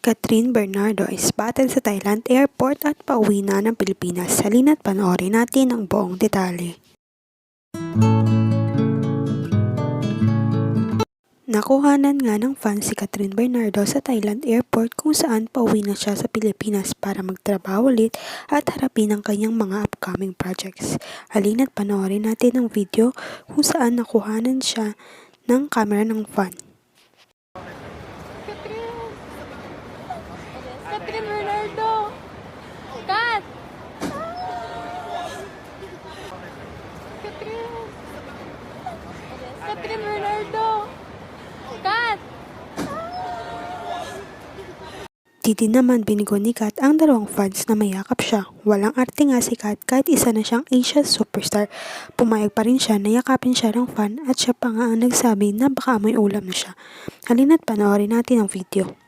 Catherine Bernardo is spotted sa Thailand airport at pauwi na ng Pilipinas. Halina't panoorin natin ang buong detalye. Nakuhanan nga ng fans si Catherine Bernardo sa Thailand airport kung saan pauwi na siya sa Pilipinas para magtrabaho ulit at harapin ang kanyang mga upcoming projects. Halina't panoorin natin ang video kung saan nakuhanan siya ng camera ng fan. Catherine Bernardo! Kat! Catherine! Catherine Bernardo! Kat! Didi naman binigo ni Kat ang dalawang fans na mayakap siya. Walang arte nga si Kat kahit isa na siyang Asia superstar. Pumayag pa rin siya na yakapin siya ng fan at siya pa nga ang nagsabi na baka may ulam na siya. Halina't panoorin natin ang video.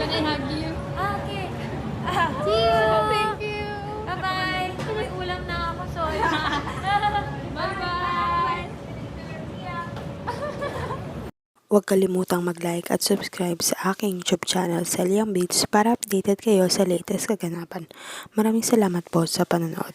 Can I hug you? Okay. See you! Thank you! Bye-bye. May ulam na ako, sorry. Bye-bye! Huwag kalimutang mag-like at subscribe sa aking YouTube channel, Celiang Beats, para updated kayo sa latest kaganapan. Maraming salamat po sa panonood.